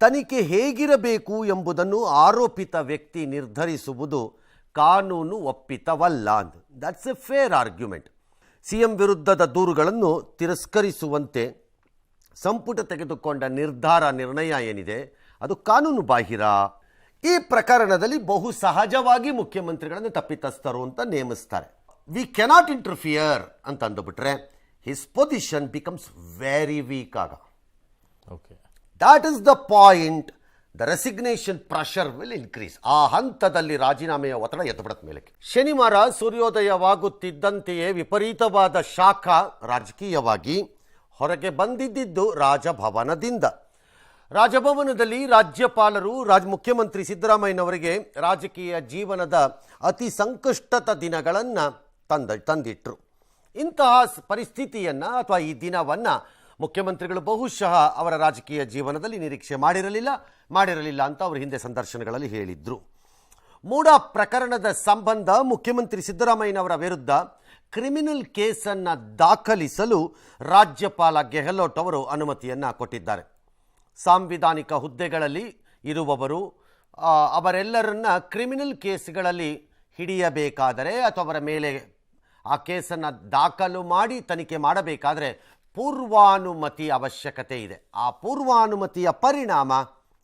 ತನಿಖೆ ಹೇಗಿರಬೇಕು ಎಂಬುದನ್ನು ಆರೋಪಿತ ವ್ಯಕ್ತಿ ನಿರ್ಧರಿಸುವುದು ಕಾನೂನು ಒಪ್ಪಿತವಲ್ಲ ಅಂತ that's a fair argument C M ವಿರುದ್ಧದ ದೂರುಗಳನ್ನು ತಿರಸ್ಕರಿಸುವಂತೆ ಸಂಪುಟ ತೆಗೆದುಕೊಂಡ ನಿರ್ಧಾರ ನಿರ್ಣಯ ಏನಿದೆ? ಅದು ಕಾನೂನು ಬಾಹಿರ. ಈ ಪ್ರಕರಣದಲ್ಲಿ ಬಹು ಸಹಜವಾಗಿ ಮುಖ್ಯಮಂತ್ರಿಗಳನ್ನು ತಪ್ಪಿತಸ್ಥರು ಅಂತ ನೇಮಿಸ್ತಾರೆ. ವಿ ಕೆನಾಟ್ ಇಂಟರ್ಫಿಯರ್ ಅಂತ ಅಂದುಬಿಟ್ರೆ his position becomes very weak ಆಗ. Okay that is the point the resignation pressure will increase ಆ ಹಂತದಲ್ಲಿ ರಾಜೀನಾಮೆಯ ಒತ್ತಡ ಎತ್ತಬಿಡತ್ ಮೇಲಕ್ಕೆ. ಶನಿವಾರ ಸೂರ್ಯೋದಯವಾಗುತ್ತಿದ್ದಂತೆಯೇ ವಿಪರೀತವಾದ ಶಾಖ ರಾಜಕೀಯವಾಗಿ ಹೊರಗೆ ಬಂದಿದ್ದಿದ್ದು ರಾಜಭವನದಿಂದ. ರಾಜಭವನದಲ್ಲಿ ರಾಜ್ಯಪಾಲರು ರಾಜ ಮುಖ್ಯಮಂತ್ರಿ ಸಿದ್ದರಾಮಯ್ಯನವರಿಗೆ ರಾಜಕೀಯ ಜೀವನದ ಅತಿ ಸಂಕಷ್ಟದ ದಿನಗಳನ್ನು ತಂದ ತಂದಿಟ್ಟರು ಇಂತಹ ಪರಿಸ್ಥಿತಿಯನ್ನು ಅಥವಾ ಈ ದಿನವನ್ನು ಮುಖ್ಯಮಂತ್ರಿಗಳು ಬಹುಶಃ ಅವರ ರಾಜಕೀಯ ಜೀವನದಲ್ಲಿ ನಿರೀಕ್ಷೆ ಮಾಡಿರಲಿಲ್ಲ ಮಾಡಿರಲಿಲ್ಲ ಅಂತ ಅವರು ಹಿಂದೆ ಸಂದರ್ಶನಗಳಲ್ಲಿ ಹೇಳಿದ್ರು. ಮೂಡ ಪ್ರಕರಣದ ಸಂಬಂಧ ಮುಖ್ಯಮಂತ್ರಿ ಸಿದ್ದರಾಮಯ್ಯನವರ ವಿರುದ್ಧ ಕ್ರಿಮಿನಲ್ ಕೇಸನ್ನು ದಾಖಲಿಸಲು ರಾಜ್ಯಪಾಲ ಗೆಹ್ಲೋಟ್ ಅವರು ಅನುಮತಿಯನ್ನು ಕೊಟ್ಟಿದ್ದಾರೆ. ಸಾಂವಿಧಾನಿಕ ಹುದ್ದೆಗಳಲ್ಲಿ ಇರುವವರು ಅವರೆಲ್ಲರನ್ನ ಕ್ರಿಮಿನಲ್ ಕೇಸ್ಗಳಲ್ಲಿ ಹಿಡಿಯಬೇಕಾದರೆ ಅಥವಾ ಅವರ ಮೇಲೆ ಆ ಕೇಸನ್ನು ದಾಖಲು ಮಾಡಿ ತನಿಖೆ ಮಾಡಬೇಕಾದರೆ ಪೂರ್ವಾನುಮತಿ ಅವಶ್ಯಕತೆ ಇದೆ. ಆ ಪೂರ್ವಾನುಮತಿಯ ಪರಿಣಾಮ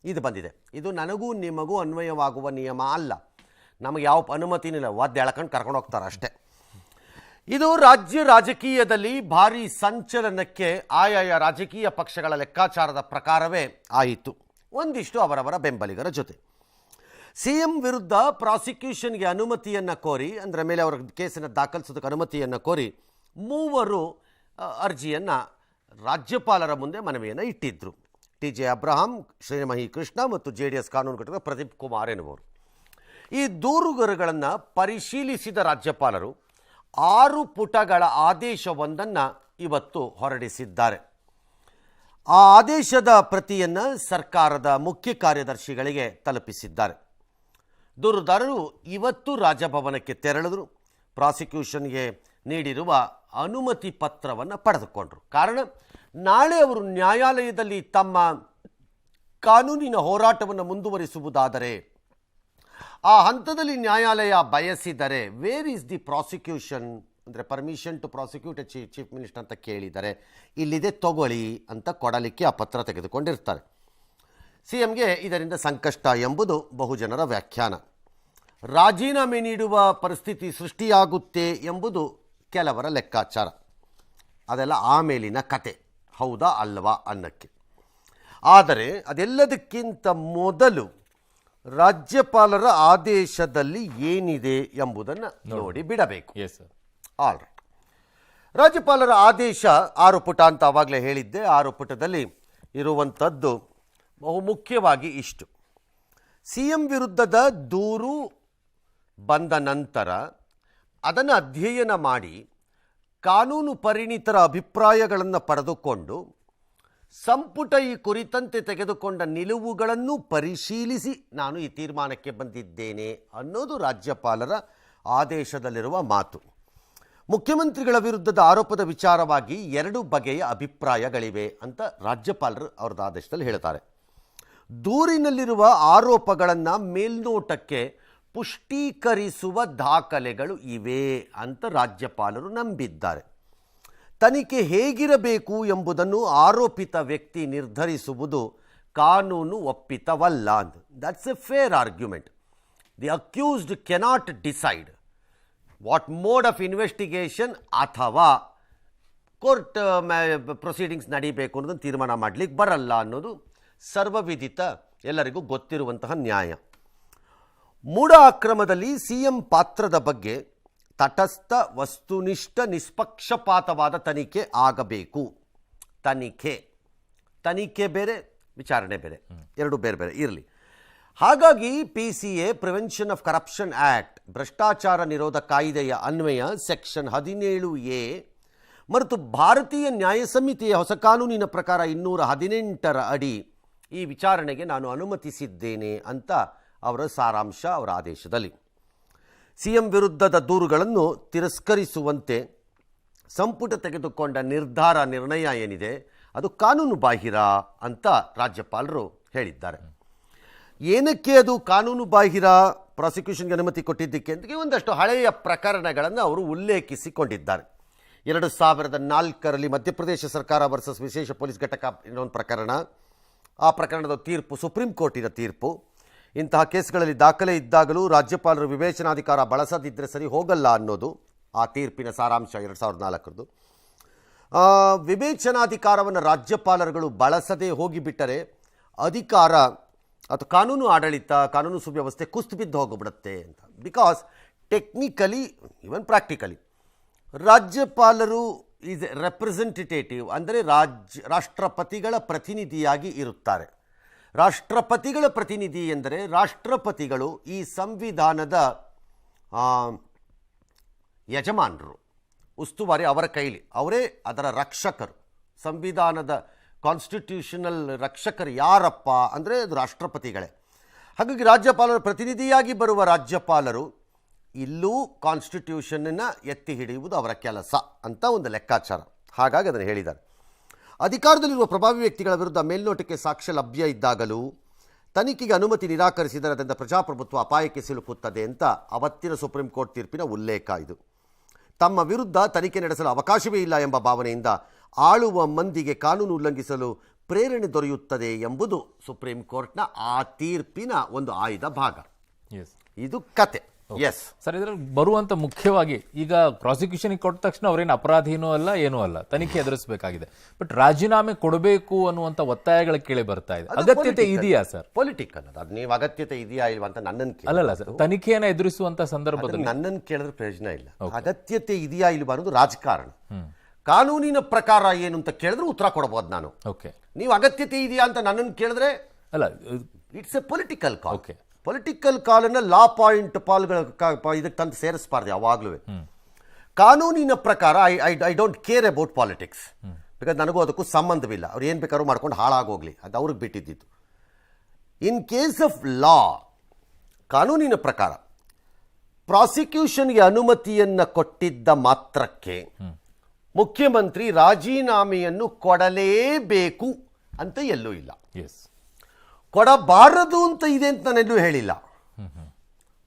ಇದು ಬಂದಿದೆ. ಇದು ನನಗೂ ನಿಮಗೂ ಅನ್ವಯವಾಗುವ ನಿಯಮ ಅಲ್ಲ. ನಮಗೆ ಯಾವ ಅನುಮತಿನಿಲ್ಲ ವಾದ್ಯ ಎಳ್ಕೊಂಡು ಕರ್ಕೊಂಡು ಹೋಗ್ತಾರೆ ಅಷ್ಟೇ. ಇದು ರಾಜ್ಯ ರಾಜಕೀಯದಲ್ಲಿ ಭಾರಿ ಸಂಚಲನಕ್ಕೆ ಆಯಾಯ ರಾಜಕೀಯ ಪಕ್ಷಗಳ ಲೆಕ್ಕಾಚಾರದ ಪ್ರಕಾರವೇ ಆಯಿತು. ಒಂದಿಷ್ಟು ಅವರವರ ಬೆಂಬಲಿಗರ ಜೊತೆ. ಸಿ ಎಂ ವಿರುದ್ಧ ಪ್ರಾಸಿಕ್ಯೂಷನ್ಗೆ ಅನುಮತಿಯನ್ನು ಕೋರಿ, ಅಂದರೆ ಮೇಲೆ ಅವರ ಕೇಸನ್ನು ದಾಖಲಿಸೋದಕ್ಕೆ ಅನುಮತಿಯನ್ನು ಕೋರಿ, ಮೂವರು ಅರ್ಜಿಯನ್ನು ರಾಜ್ಯಪಾಲರ ಮುಂದೆ ಮನವಿಯನ್ನು ಇಟ್ಟಿದ್ದರು ಟಿ ಜೆ ಅಬ್ರಹಾಂ, ಶ್ರೀಮಹಿ ಕೃಷ್ಣ ಮತ್ತು ಜೆ ಡಿ ಎಸ್ ಕಾನೂನು ಘಟಕದ ಪ್ರದೀಪ್ ಕುಮಾರ್ ಎನ್ನುವರು ಈ ದೂರುಗರುಗಳನ್ನು ಪರಿಶೀಲಿಸಿದ ರಾಜ್ಯಪಾಲರು ಆರು ಪುಟಗಳ ಆದೇಶವೊಂದನ್ನು ಇವತ್ತು ಹೊರಡಿಸಿದ್ದಾರೆ. ಆ ಆದೇಶದ ಪ್ರತಿಯನ್ನು ಸರ್ಕಾರದ ಮುಖ್ಯ ಕಾರ್ಯದರ್ಶಿಗಳಿಗೆ ತಲುಪಿಸಿದ್ದಾರೆ. ದೂರುದಾರರು ಇವತ್ತು ರಾಜಭವನಕ್ಕೆ ತೆರಳಿದ್ರು. ಪ್ರಾಸಿಕ್ಯೂಷನ್ಗೆ ನೀಡಿರುವ ಅನುಮತಿ ಪತ್ರವನ್ನು ಪಡೆದುಕೊಂಡರು. ಕಾರಣ, ನಾಳೆ ಅವರು ನ್ಯಾಯಾಲಯದಲ್ಲಿ ತಮ್ಮ ಕಾನೂನಿನ ಹೋರಾಟವನ್ನು ಮುಂದುವರಿಸುವುದಾದರೆ, ಆ ಹಂತದಲ್ಲಿ ನ್ಯಾಯಾಲಯ ಬಯಸಿದರೆ ವೇರ್ ಈಸ್ ದಿ ಪ್ರಾಸಿಕ್ಯೂಷನ್ ಅಂದರೆ permission to prosecute ಚೀ chief minister ಅಂತ ಕೇಳಿದರೆ, ಇಲ್ಲಿದೆ ತಗೊಳ್ಳಿ ಅಂತ ಕೊಡಲಿಕ್ಕೆ ಆ ಪತ್ರ ತೆಗೆದುಕೊಂಡಿರ್ತಾರೆ. ಸಿ ಎಂಗೆ ಇದರಿಂದ ಸಂಕಷ್ಟ ಎಂಬುದು ಬಹುಜನರ ವ್ಯಾಖ್ಯಾನ. ರಾಜೀನಾಮೆ ನೀಡುವ ಪರಿಸ್ಥಿತಿ ಸೃಷ್ಟಿಯಾಗುತ್ತೆ ಎಂಬುದು ಕೆಲವರ ಲೆಕ್ಕಾಚಾರ. ಅದೆಲ್ಲ ಆಮೇಲಿನ ಕತೆ. ಹೌದಾ ಅಲ್ವಾ ಅನ್ನಕ್ಕೆ. ಆದರೆ ಅದೆಲ್ಲದಕ್ಕಿಂತ ಮೊದಲು ರಾಜ್ಯಪಾಲರ ಆದೇಶದಲ್ಲಿ ಏನಿದೆ ಎಂಬುದನ್ನು ನೋಡಿ ಬಿಡಬೇಕು. ಆಲ್ ರೈಟ್ ರಾಜ್ಯಪಾಲರ ಆದೇಶ ಆರು ಪುಟ ಅಂತ ಆವಾಗಲೇ ಹೇಳಿದ್ದೆ. ಆರು ಪುಟದಲ್ಲಿ ಇರುವಂಥದ್ದು ಬಹುಮುಖ್ಯವಾಗಿ ಇಷ್ಟು. ಸಿ ಎಂ ವಿರುದ್ಧದ ದೂರು ಬಂದ ನಂತರ ಅದನ್ನು ಅಧ್ಯಯನ ಮಾಡಿ ಕಾನೂನು ಪರಿಣಿತರ ಅಭಿಪ್ರಾಯಗಳನ್ನು ಪಡೆದುಕೊಂಡು ಸಂಪುಟ ಈ ಕುರಿತಂತೆ ತೆಗೆದುಕೊಂಡ ನಿಲುವುಗಳನ್ನು ಪರಿಶೀಲಿಸಿ ನಾನು ಈ ತೀರ್ಮಾನಕ್ಕೆ ಬಂದಿದ್ದೇನೆ ಅನ್ನೋದು ರಾಜ್ಯಪಾಲರ ಆದೇಶದಲ್ಲಿರುವ ಮಾತು. ಮುಖ್ಯಮಂತ್ರಿಗಳ ವಿರುದ್ಧದ ಆರೋಪದ ವಿಚಾರವಾಗಿ ಎರಡು ಬಗೆಯ ಅಭಿಪ್ರಾಯಗಳಿವೆ ಅಂತ ರಾಜ್ಯಪಾಲರು ಅವ್ರದ್ದು ಆದೇಶದಲ್ಲಿ ಹೇಳ್ತಾರೆ. ದೂರಿನಲ್ಲಿರುವ ಆರೋಪಗಳನ್ನು ಮೇಲ್ನೋಟಕ್ಕೆ ಪುಷ್ಟೀಕರಿಸುವ ದಾಖಲೆಗಳು ಇವೆ ಅಂತ ರಾಜ್ಯಪಾಲರು ನಂಬಿದ್ದಾರೆ. ತನಿಖೆ ಹೇಗಿರಬೇಕು ಎಂಬುದನ್ನು ಆರೋಪಿತ ವ್ಯಕ್ತಿ ನಿರ್ಧರಿಸುವುದು ಕಾನೂನು ಒಪ್ಪಿತವಲ್ಲ ಅಂತ that's a fair argument the accused cannot decide what mode of investigation ಅಥವಾ ಕೋರ್ಟ್ ಪ್ರೊಸೀಡಿಂಗ್ಸ್ ನಡೀಬೇಕು ಅನ್ನೋದನ್ನು ತೀರ್ಮಾನ ಮಾಡಲಿಕ್ಕೆ ಬರಲ್ಲ ಅನ್ನೋದು ಸರ್ವವಿದಿತ ಎಲ್ಲರಿಗೂ ಗೊತ್ತಿರುವಂತಹ ನ್ಯಾಯ. ಮೂಢ ಅಕ್ರಮದಲ್ಲಿ ಸಿಎಂ ಪಾತ್ರದ ಬಗ್ಗೆ ತಟಸ್ಥ, ವಸ್ತುನಿಷ್ಠ, ನಿಷ್ಪಕ್ಷಪಾತವಾದ ತನಿಖೆ ಆಗಬೇಕು. ತನಿಖೆ. ತನಿಖೆ ಬೇರೆ, ವಿಚಾರಣೆ ಬೇರೆ. ಎರಡು ಬೇರೆ ಬೇರೆ. ಇರಲಿ. ಹಾಗಾಗಿ P C A prevention of corruption act ಭ್ರಷ್ಟಾಚಾರ ನಿರೋಧ ಕಾಯ್ದೆಯ ಅನ್ವಯ, ಸೆಕ್ಷನ್ ಹದಿನೇಳು ಎ ಮತ್ತು ಭಾರತೀಯ ನ್ಯಾಯ ಸಮಿತಿಯ ಹೊಸ ಕಾನೂನಿನ ಪ್ರಕಾರ ಇನ್ನೂರ ಹದಿನೆಂಟರ ಅಡಿ ಈ ವಿಚಾರಣೆಗೆ ನಾನು ಅನುಮತಿಸಿದ್ದೇನೆ ಅಂತ ಅವರ ಸಾರಾಂಶ ಅವರ ಆದೇಶದಲ್ಲಿ. ಸಿಎಂ ವಿರುದ್ಧದ ದೂರುಗಳನ್ನು ತಿರಸ್ಕರಿಸುವಂತೆ ಸಂಪುಟ ತೆಗೆದುಕೊಂಡ ನಿರ್ಧಾರ ನಿರ್ಣಯ ಏನಿದೆ, ಅದು ಕಾನೂನು ಬಾಹಿರ ಅಂತ ರಾಜ್ಯಪಾಲರು ಹೇಳಿದ್ದಾರೆ. ಏನಕ್ಕೆ ಅದು ಕಾನೂನು ಬಾಹಿರ ಪ್ರಾಸಿಕ್ಯೂಷನ್ಗೆ ಅನುಮತಿ ಕೊಟ್ಟಿದ್ದಕ್ಕೆ ಅಂತ ಒಂದಷ್ಟು ಹಳೆಯ ಪ್ರಕರಣಗಳನ್ನು ಅವರು ಉಲ್ಲೇಖಿಸಿಕೊಂಡಿದ್ದಾರೆ. ಎರಡು ಸಾವಿರದ ನಾಲ್ಕರಲ್ಲಿ ಮಧ್ಯಪ್ರದೇಶ ಸರ್ಕಾರ ವರ್ಸಸ್ ವಿಶೇಷ ಪೊಲೀಸ್ ಘಟಕ ಇನ್ನೊಂದು ಪ್ರಕರಣ, ಆ ಪ್ರಕರಣದ ತೀರ್ಪು, ಸುಪ್ರೀಂ ಕೋರ್ಟಿನ ತೀರ್ಪು ಇಂತಹ ಕೇಸ್ಗಳಲ್ಲಿ ದಾಖಲೆ ಇದ್ದಾಗಲೂ ರಾಜ್ಯಪಾಲರು ವಿವೇಚನಾಧಿಕಾರ ಬಳಸದಿದ್ದರೆ ಸರಿ ಹೋಗಲ್ಲ ಅನ್ನೋದು ಆ ತೀರ್ಪಿನ ಸಾರಾಂಶ ಎರಡು ಸಾವಿರದ ನಾಲ್ಕರದ್ದು. ಆ, ವಿವೇಚನಾಧಿಕಾರವನ್ನು ರಾಜ್ಯಪಾಲರುಗಳು ಬಳಸದೆ ಹೋಗಿಬಿಟ್ಟರೆ ಅಧಿಕಾರ ಅಥವಾ ಕಾನೂನು ಆಡಳಿತ ಕಾನೂನು ಸುವ್ಯವಸ್ಥೆ ಕುಸ್ತು ಬಿದ್ದು ಹೋಗಿಬಿಡುತ್ತೆ ಅಂತ. ಬಿಕಾಸ್ ಟೆಕ್ನಿಕಲಿ ಈವನ್ ಪ್ರಾಕ್ಟಿಕಲಿ ರಾಜ್ಯಪಾಲರು ಈಸ್ ರೆಪ್ರೆಸೆಂಟೇಟಿವ್ ಅಂದರೆ ರಾಜ್ಯ ರಾಷ್ಟ್ರಪತಿಗಳ ಪ್ರತಿನಿಧಿಯಾಗಿ ಇರುತ್ತಾರೆ. ರಾಷ್ಟ್ರಪತಿಗಳ ಪ್ರತಿನಿಧಿ ಎಂದರೆ ರಾಷ್ಟ್ರಪತಿಗಳು ಈ ಸಂವಿಧಾನದ ಯಜಮಾನರು, ಉಸ್ತುವಾರಿ ಅವರ ಕೈಲಿ. ಅವರೇ ಅದರ ರಕ್ಷಕರು. ಸಂವಿಧಾನದ ಕಾನ್ಸ್ಟಿಟ್ಯೂಷನಲ್ ರಕ್ಷಕರು ಯಾರಪ್ಪ ಅಂದರೆ ಅದು ರಾಷ್ಟ್ರಪತಿಗಳೇ. ಹಾಗಾಗಿ ರಾಜ್ಯಪಾಲರ ಪ್ರತಿನಿಧಿಯಾಗಿ ಬರುವ ರಾಜ್ಯಪಾಲರು ಇಲ್ಲೂ ಕಾನ್ಸ್ಟಿಟ್ಯೂಷನನ್ನು ಎತ್ತಿ ಹಿಡಿಯುವುದು ಅವರ ಕೆಲಸ ಅಂತ ಒಂದು ಲೆಕ್ಕಾಚಾರ. ಹಾಗಾಗಿ ಅದನ್ನು ಹೇಳಿದ್ದಾರೆ. ಅಧಿಕಾರದಲ್ಲಿರುವ ಪ್ರಭಾವಿ ವ್ಯಕ್ತಿಗಳ ವಿರುದ್ಧ ಮೇಲ್ನೋಟಕ್ಕೆ ಸಾಕ್ಷ್ಯ ಲಭ್ಯ ಇದ್ದಾಗಲೂ ತನಿಖೆಗೆ ಅನುಮತಿ ನಿರಾಕರಿಸಿದರೆ ಅದರಿಂದ ಪ್ರಜಾಪ್ರಭುತ್ವ ಅಪಾಯಕ್ಕೆ ಸಿಲುಕುತ್ತದೆ ಅಂತ ಅವತ್ತಿನ ಸುಪ್ರೀಂ ಕೋರ್ಟ್ ತೀರ್ಪಿನ ಉಲ್ಲೇಖ ಇದು. ತಮ್ಮ ವಿರುದ್ಧ ತನಿಖೆ ನಡೆಸಲು ಅವಕಾಶವೇ ಇಲ್ಲ ಎಂಬ ಭಾವನೆಯಿಂದ ಆಳುವ ಮಂದಿಗೆ ಕಾನೂನು ಉಲ್ಲಂಘಿಸಲು ಪ್ರೇರಣೆ ದೊರೆಯುತ್ತದೆ ಎಂಬುದು ಸುಪ್ರೀಂ ಕೋರ್ಟ್ನ ಆ ತೀರ್ಪಿನ ಒಂದು ಆಯ್ದ ಭಾಗ. ಎಸ್ ಇದು ಕತೆ. ಎಸ್ ಸರ್ ಇದ್ರಲ್ಲಿ ಬರುವಂತ ಮುಖ್ಯವಾಗಿ ಈಗ ಪ್ರಾಸಿಕ್ಯೂಷನ್ ಕೊಟ್ಟ ತಕ್ಷಣ ಅವ್ರೇನು ಅಪರಾಧಿನೂ ಅಲ್ಲ ಏನೂ ಅಲ್ಲ. ತನಿಖೆ ಎದುರಿಸಬೇಕಾಗಿದೆ. ಬಟ್ ರಾಜೀನಾಮೆ ಕೊಡಬೇಕು ಅನ್ನುವಂತ ಒತ್ತಾಯಗಳ ಕೇಳಿ ಬರ್ತಾ ಇದೆ. ಅಗತ್ಯತೆ ಇದೆಯಾ ಸರ್? ಪೊಲಿಟಿಕಲ್ ಅದು ನೀವು ಅಗತ್ಯತೆ ಇದೆಯಾ ಇಲ್ವಾ ಅಂತ ನನ್ನನ್ನು ಅಲ್ಲ ಅಲ್ಲ ಸರ್. ತನಿಖೆಯನ್ನ ಎದುರಿಸುವಂತ ಸಂದರ್ಭದಲ್ಲಿ ನನ್ನನ್ನು ಕೇಳಿದ್ರೆ ಪ್ರಯೋಜನ ಇಲ್ಲ. ಅಗತ್ಯತೆ ಇದೆಯಾ ಇಲ್ವಾ ಅನ್ನೋದು ರಾಜಕಾರಣ. ಕಾನೂನಿನ ಪ್ರಕಾರ ಏನು ಅಂತ ಕೇಳಿದ್ರೆ ಉತ್ತರ ಕೊಡಬಹುದು ನಾನು. ಓಕೆ ನೀವು ಅಗತ್ಯತೆ ಇದೆಯಾ ಅಂತ ನನ್ನನ್ನು ಕೇಳಿದ್ರೆ ಅಲ್ಲ it's a political call Okay. Political ಕಾಲನ್ನು ಲಾ ಪಾಯಿಂಟ್ ಪಾಲ್ಗಳ ಇದಕ್ಕೆ ತಂದು ಸೇರಿಸಬಾರ್ದು ಯಾವಾಗಲೂ. ಕಾನೂನಿನ ಪ್ರಕಾರ I I I don't care about politics because ನನಗೂ ಅದಕ್ಕೂ ಸಂಬಂಧವಿಲ್ಲ. ಅವ್ರು ಏನು ಬೇಕಾದ್ರೂ ಮಾಡ್ಕೊಂಡು ಹಾಳಾಗೋಗ್ಲಿ. ಅದು ಅವ್ರಿಗೆ ಬಿಟ್ಟಿದ್ದಿತ್ತು ಇನ್ ಕೇಸ್ ಆಫ್ ಲಾ ಕಾನೂನಿನ ಪ್ರಕಾರ ಪ್ರಾಸಿಕ್ಯೂಷನ್ಗೆ ಅನುಮತಿಯನ್ನು ಕೊಟ್ಟಿದ್ದ ಮಾತ್ರಕ್ಕೆ ಮುಖ್ಯಮಂತ್ರಿ ರಾಜೀನಾಮೆಯನ್ನು ಕೊಡಲೇಬೇಕು ಅಂತ ಎಲ್ಲೂ ಇಲ್ಲ. ಎಸ್ ಕೊಡಬಾರದು ಅಂತ ಇದೆ ಅಂತ ನಾನೆಲ್ಲೂ ಹೇಳಿಲ್ಲ.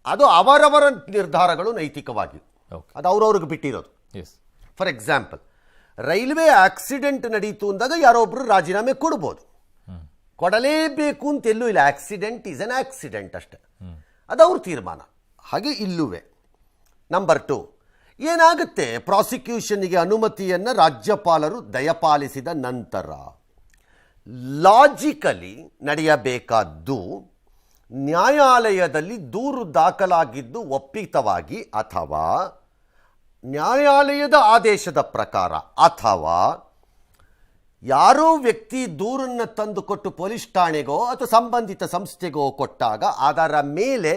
ಅದು ಅವರವರ ನಿರ್ಧಾರಗಳು ನೈತಿಕವಾಗಿ. ಓಕೆ ಅದು ಅವ್ರವ್ರಿಗೆ ಬಿಟ್ಟಿರೋದು. Yes for example railway accident ನಡೀತು ಅಂದಾಗ ಯಾರೋ ಒಬ್ರು ರಾಜೀನಾಮೆ ಕೊಡ್ಬೋದು. ಕೊಡಲೇಬೇಕು ಅಂತ ಎಲ್ಲೂ ಇಲ್ಲ. ಆಕ್ಸಿಡೆಂಟ್ ಈಸ್ ಅನ್ ಆಕ್ಸಿಡೆಂಟ್ ಅಷ್ಟೆ. ಅದು ಅವ್ರ ತೀರ್ಮಾನ. ಹಾಗೆ ಇಲ್ಲುವೆ. ನಂಬರ್ ಟು ಏನಾಗುತ್ತೆ? ಪ್ರಾಸಿಕ್ಯೂಷನ್ಗೆ ಅನುಮತಿಯನ್ನು ರಾಜ್ಯಪಾಲರು ದಯಪಾಲಿಸಿದ ನಂತರ. ಲಾಜಿಕಲಿ ನಡೆಯಬೇಕಾದ್ದು ನ್ಯಾಯಾಲಯದಲ್ಲಿ ದೂರು ದಾಖಲಾಗಿದ್ದು ಒಪ್ಪಿತವಾಗಿ ಅಥವಾ ನ್ಯಾಯಾಲಯದ ಆದೇಶದ ಪ್ರಕಾರ ಅಥವಾ ಯಾರೋ ವ್ಯಕ್ತಿ ದೂರನ್ನು ತಂದುಕೊಟ್ಟು ಪೊಲೀಸ್ ಠಾಣೆಗೋ ಅಥವಾ ಸಂಬಂಧಿತ ಸಂಸ್ಥೆಗೋ ಕೊಟ್ಟಾಗ ಅದರ ಮೇಲೆ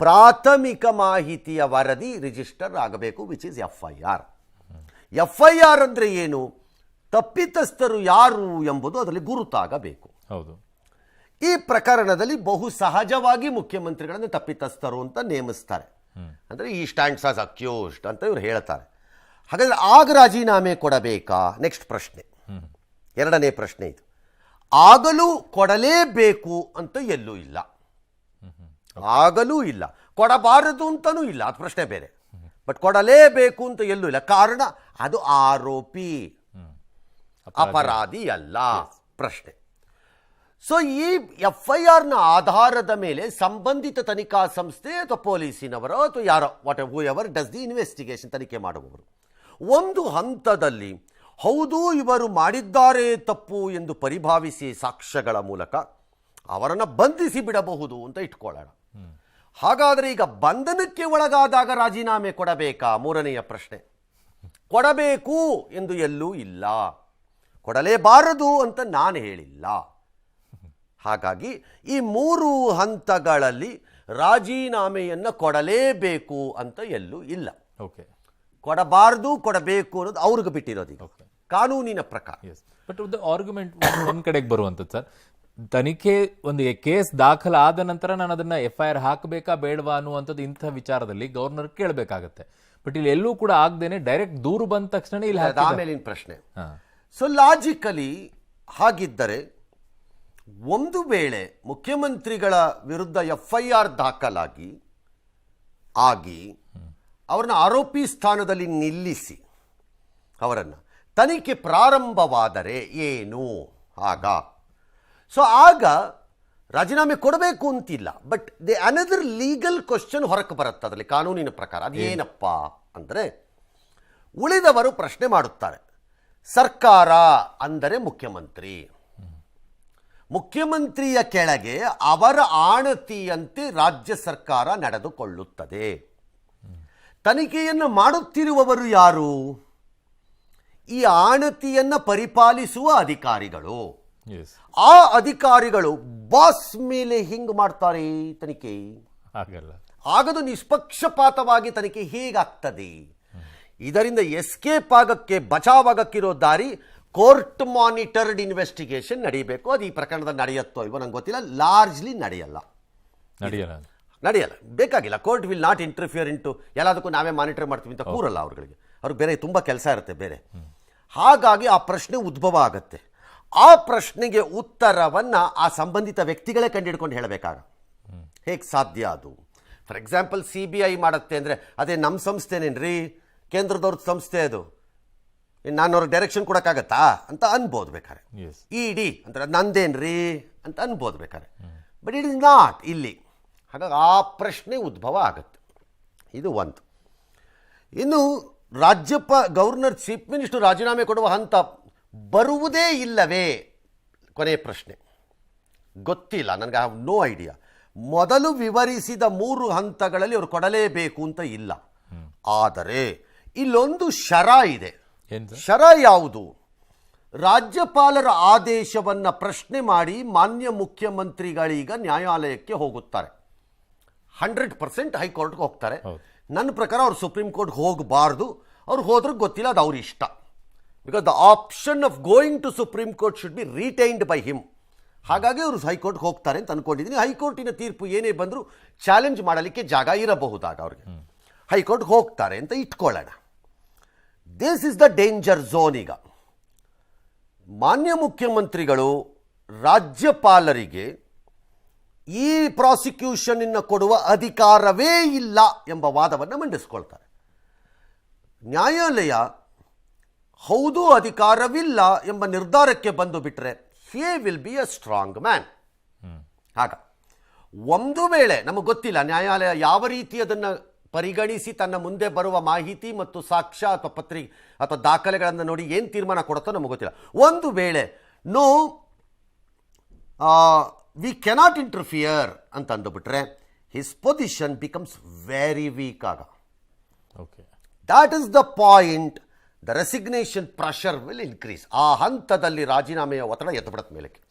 ಪ್ರಾಥಮಿಕ ಮಾಹಿತಿಯ ವರದಿ ರಿಜಿಸ್ಟರ್ ಆಗಬೇಕು which is F I R F I R ಅಂದರೆ ಏನು? ತಪ್ಪಿತಸ್ಥರು ಯಾರು ಎಂಬುದು ಅದರಲ್ಲಿ ಗುರುತಾಗಬೇಕು. ಹೌದು. ಈ ಪ್ರಕರಣದಲ್ಲಿ ಬಹು ಸಹಜವಾಗಿ ಮುಖ್ಯಮಂತ್ರಿಗಳನ್ನು ತಪ್ಪಿತಸ್ಥರು ಅಂತ ನೇಮಿಸ್ತಾರೆ. ಅಂದರೆ ಈ ಸ್ಟ್ಯಾಂಡ್ಸ್ ಆಸ್ ಅಕ್ಯೂಸ್ಡ್ ಅಂತ ಇವರು ಹೇಳ್ತಾರೆ. ಹಾಗಾದರೆ ಆಗ ರಾಜೀನಾಮೆ ಕೊಡಬೇಕಾ? ನೆಕ್ಸ್ಟ್ ಪ್ರಶ್ನೆ. ಎರಡನೇ ಪ್ರಶ್ನೆ ಇದು. ಆಗಲೂ ಕೊಡಲೇಬೇಕು ಅಂತ ಎಲ್ಲೂ ಇಲ್ಲ. ಆಗಲೂ ಇಲ್ಲ. ಕೊಡಬಾರದು ಅಂತಲೂ ಇಲ್ಲ. ಅದು ಪ್ರಶ್ನೆ ಬೇರೆ. ಬಟ್ ಕೊಡಲೇಬೇಕು ಅಂತ ಎಲ್ಲೂ ಇಲ್ಲ. ಕಾರಣ ಅದು ಆರೋಪಿ. ಅಪರಾಧಿ. ಅಲ್ಲ ಪ್ರಶ್ನೆ. ಸೊ ಈ ಎಫ್ ಐ ಆರ್ನ ಆಧಾರದ ಮೇಲೆ ಸಂಬಂಧಿತ ತನಿಖಾ ಸಂಸ್ಥೆ ಅಥವಾ ಪೊಲೀಸಿನವರು ಅಥವಾ ಯಾರೋ what whoever does the investigation ತನಿಖೆ ಮಾಡುವವರು. ಒಂದು ಹಂತದಲ್ಲಿ ಹೌದು ಇವರು ಮಾಡಿದ್ದಾರೆ ತಪ್ಪು ಎಂದು ಪರಿಭಾವಿಸಿ ಸಾಕ್ಷ್ಯಗಳ ಮೂಲಕ ಅವರನ್ನು ಬಂಧಿಸಿ ಬಿಡಬಹುದು ಅಂತ ಇಟ್ಕೊಳ್ಳೋಣ. ಹಾಗಾದರೆ ಈಗ ಬಂಧನಕ್ಕೆ ಒಳಗಾದಾಗ ರಾಜೀನಾಮೆ ಕೊಡಬೇಕಾ? ಮೂರನೆಯ ಪ್ರಶ್ನೆ. ಕೊಡಬೇಕು ಎಂದು ಎಲ್ಲೂ ಇಲ್ಲ. ಕೊಡಲೇಬಾರದು ಅಂತ ನಾನು ಹೇಳಿಲ್ಲ. ಹಾಗಾಗಿ ಈ ಮೂರು ಹಂತಗಳಲ್ಲಿ ರಾಜೀನಾಮೆಯನ್ನು ಕೊಡಲೇಬೇಕು ಅಂತ ಎಲ್ಲೂ ಇಲ್ಲ. ಓಕೆ. ಕೊಡಬಾರದು ಕೊಡಬೇಕು ಅನ್ನೋದು ಅವ್ರಿಗೆ ಬಿಟ್ಟಿರೋದು ಕಾನೂನಿನ ಪ್ರಕಾರ. ಎಸ್ ಬಟ್ ಒಂದು ಆರ್ಗ್ಯುಮೆಂಟ್ ಒಂದ್ ಕಡೆಗೆ ಬರುವಂಥದ್ದು ಸರ್ ತನಿಖೆ ಒಂದು ಕೇಸ್ ದಾಖಲಾದ ನಂತರ ನಾನು ಅದನ್ನ ಎಫ್ ಐ ಆರ್ ಹಾಕಬೇಕಾ ಬೇಡವಾ ಅನ್ನುವಂಥದ್ದು ಇಂಥ ವಿಚಾರದಲ್ಲಿ ಗವರ್ನರ್ ಕೇಳಬೇಕಾಗತ್ತೆ. ಬಟ್ ಇಲ್ಲಿ ಎಲ್ಲೂ ಕೂಡ ಆಗದೇನೆ ಡೈರೆಕ್ಟ್ ದೂರು ಬಂದ ತಕ್ಷಣ ಇಲ್ಲಿ. ಆಮೇಲಿನ ಪ್ರಶ್ನೆ. ಸೊ ಲಾಜಿಕಲಿ ಹಾಗಿದ್ದರೆ, ಒಂದು ವೇಳೆ ಮುಖ್ಯಮಂತ್ರಿಗಳ ವಿರುದ್ಧ ಎಫ್ ಐ ಆರ್ ದಾಖಲಾಗಿ, ಆಗಿ, ಅವರನ್ನು ಆರೋಪಿ ಸ್ಥಾನದಲ್ಲಿ ನಿಲ್ಲಿಸಿ, ಅವರನ್ನು ತನಿಖೆ ಪ್ರಾರಂಭವಾದರೆ ಏನು? ಆಗ. ಸೊ ಆಗ ರಾಜೀನಾಮೆ ಕೊಡಬೇಕು ಅಂತಿಲ್ಲ. But they another legal question ಹೊರಕ್ಕೆ ಬರುತ್ತೆ ಅದರಲ್ಲಿ ಕಾನೂನಿನ ಪ್ರಕಾರ. ಅದೇನಪ್ಪ ಅಂದರೆ, ಉಳಿದವರು ಪ್ರಶ್ನೆ ಮಾಡುತ್ತಾರೆ. ಸರ್ಕಾರ ಅಂದರೆ ಮುಖ್ಯಮಂತ್ರಿ. ಮುಖ್ಯಮಂತ್ರಿಯ ಕೆಳಗೆ ಅವರ ಆಣತಿಯಂತೆ ರಾಜ್ಯ ಸರ್ಕಾರ ನಡೆದುಕೊಳ್ಳುತ್ತದೆ. ತನಿಖೆಯನ್ನು ಮಾಡುತ್ತಿರುವವರು ಯಾರು? ಈ ಆಣತಿಯನ್ನು ಪರಿಪಾಲಿಸುವ ಅಧಿಕಾರಿಗಳು. ಆ ಅಧಿಕಾರಿಗಳು ಬಾಸ್ ಮೇಲೆ ಹಿಂಗ್ ಮಾಡ್ತಾರೆ ತನಿಖೆ. ಆಗದು ನಿಷ್ಪಕ್ಷಪಾತವಾಗಿ ತನಿಖೆ ಹೇಗಾಗ್ತದೆ? ಇದರಿಂದ ಎಸ್ಕೇಪ್ ಆಗಕ್ಕೆ ಬಚಾವಾಗಕ್ಕಿರೋ ದಾರಿ ಕೋರ್ಟ್ ಮಾನಿಟರ್ಡ್ ಇನ್ವೆಸ್ಟಿಗೇಷನ್ ನಡೀಬೇಕು. ಅದು ಈ ಪ್ರಕರಣದಲ್ಲಿ ನಡೆಯುತ್ತೋ ಇವ ನಂಗೆ ಗೊತ್ತಿಲ್ಲ. ಲಾರ್ಜ್ಲಿ ನಡೆಯಲ್ಲ. ನಡೆಯಲ್ಲ. ನಡೆಯಲ್ಲ. ಬೇಕಾಗಿಲ್ಲ. Court will not interfere into ಎಲ್ಲದಕ್ಕೂ ನಾವೇ ಮಾನಿಟರ್ ಮಾಡ್ತೀವಿ ಅಂತ ಕೂರಲ್ಲ ಅವ್ರುಗಳಿಗೆ. ಅವ್ರಿಗೆ ಬೇರೆ ತುಂಬ ಕೆಲಸ ಇರುತ್ತೆ ಬೇರೆ. ಹಾಗಾಗಿ ಆ ಪ್ರಶ್ನೆ ಉದ್ಭವ ಆಗುತ್ತೆ. ಆ ಪ್ರಶ್ನೆಗೆ ಉತ್ತರವನ್ನು ಆ ಸಂಬಂಧಿತ ವ್ಯಕ್ತಿಗಳೇ ಕಂಡುಹಿಡ್ಕೊಂಡು ಹೇಳಬೇಕಾಗ. ಹೇಗೆ ಸಾಧ್ಯ ಅದು? For example C B I ಮಾಡುತ್ತೆ ಅಂದರೆ ಅದೇ ನಮ್ಮ ಸಂಸ್ಥೆನೇನ್ರಿ? ಕೇಂದ್ರದವ್ರ ಸಂಸ್ಥೆ ಅದು. ನಾನು ಅವ್ರಿಗೆ ಡೈರೆಕ್ಷನ್ ಕೊಡೋಕ್ಕಾಗತ್ತಾ ಅಂತ ಅನ್ಬೋದು ಬೇಕಾರೆ ಇಡಿ ಡಿ ಅಂದ್ರೆ ನಂದೇನ್ರಿ ಅಂತ ಅನ್ಬೋದು ಬೇಕಾರೆ ಬಟ್ ಇಟ್ ಇಸ್ ನಾಟ್ ಇಲ್ಲಿ. ಹಾಗಾಗಿ ಆ ಪ್ರಶ್ನೆ ಉದ್ಭವ ಆಗುತ್ತೆ. ಇದು ಒಂದು. ಇನ್ನು ರಾಜ್ಯಪ ಗವರ್ನರ್ ಚೀಫ್ ಮಿನಿಸ್ಟರ್ ರಾಜೀನಾಮೆ ಕೊಡುವ ಹಂತ ಬರುವುದೇ ಇಲ್ಲವೇ? ಕೊನೆಯ ಪ್ರಶ್ನೆ. ಗೊತ್ತಿಲ್ಲ ನನಗೆ ಹ್ಯಾವ್ ನೋ ಐಡಿಯಾ ಮೊದಲು ವಿವರಿಸಿದ ಮೂರು ಹಂತಗಳಲ್ಲಿ ಅವರು ಕೊಡಲೇಬೇಕು ಅಂತ ಇಲ್ಲ. ಆದರೆ ಇಲ್ಲೊಂದು ಶರ ಇದೆ. ಶರ ಯಾವುದು? ರಾಜ್ಯಪಾಲರ ಆದೇಶವನ್ನು ಪ್ರಶ್ನೆ ಮಾಡಿ ಮಾನ್ಯ ಮುಖ್ಯಮಂತ್ರಿಗಳೀಗ ನ್ಯಾಯಾಲಯಕ್ಕೆ ಹೋಗುತ್ತಾರೆ. ಹಂಡ್ರೆಡ್ ಪರ್ಸೆಂಟ್ ಹೈಕೋರ್ಟ್ಗೆ ಹೋಗ್ತಾರೆ. ನನ್ನ ಪ್ರಕಾರ ಅವ್ರು ಸುಪ್ರೀಂ ಕೋರ್ಟ್ಗೆ ಹೋಗಬಾರ್ದು. ಅವ್ರು ಹೋದ್ರೆ ಗೊತ್ತಿಲ್ಲ ಅದು ಅವ್ರ ಇಷ್ಟ. Because the option of going to Supreme Court should be retained by him ಹಾಗಾಗಿ ಅವರು ಹೈಕೋರ್ಟ್ಗೆ ಹೋಗ್ತಾರೆ ಅಂತ ಅನ್ಕೊಂಡಿದ್ದೀನಿ ಹೈಕೋರ್ಟಿನ ತೀರ್ಪು ಏನೇ ಬಂದರೂ ಚಾಲೆಂಜ್ ಮಾಡಲಿಕ್ಕೆ ಜಾಗ ಇರಬಹುದಾಗ ಅವ್ರಿಗೆ. ಹೈಕೋರ್ಟ್ಗೆ ಹೋಗ್ತಾರೆ ಅಂತ ಇಟ್ಕೊಳ್ಳೋಣ. This is the danger zone ಈಗ. ಮಾನ್ಯ ಮುಖ್ಯಮಂತ್ರಿಗಳು ರಾಜ್ಯಪಾಲರಿಗೆ ಈ ಪ್ರಾಸಿಕ್ಯೂಷನ್ ಕೊಡುವ ಅಧಿಕಾರವೇ ಇಲ್ಲ ಎಂಬ ವಾದವನ್ನು ಮಂಡಿಸ್ಕೊಳ್ತಾರೆ. ನ್ಯಾಯಾಲಯ ಹೌದು ಅಧಿಕಾರವಿಲ್ಲ ಎಂಬ ನಿರ್ಧಾರಕ್ಕೆ ಬಂದು ಬಿಟ್ಟರೆ he will be a strong man ಆಗ ಒಂದು ವೇಳೆ ನಮಗೆ ಗೊತ್ತಿಲ್ಲ ನ್ಯಾಯಾಲಯ ಯಾವ ರೀತಿ ಅದನ್ನು ಪರಿಗಣಿಸಿ ತನ್ನ ಮುಂದೆ ಬರುವ ಮಾಹಿತಿ ಮತ್ತು ಸಾಕ್ಷ್ಯ ಅಥವಾ ಪತ್ರಿಕೆ ಅಥವಾ ದಾಖಲೆಗಳನ್ನು ನೋಡಿ ಏನು ತೀರ್ಮಾನ ಕೊಡುತ್ತೋ ನಮಗೆ ಗೊತ್ತಿಲ್ಲ. ಒಂದು ವೇಳೆ ನೋ ವಿ ಕೆನಾಟ್ ಇಂಟರ್ಫಿಯರ್ ಅಂತ ಅಂದುಬಿಟ್ರೆ his position becomes very weak ಆಗ. Okay that is the point the resignation pressure will increase ಆ ಹಂತದಲ್ಲಿ ರಾಜೀನಾಮೆಯ ಒತ್ತಡ ಎದ್ದು ಬಿಡತ್ತೆ ಮೇಲಕ್ಕೆ.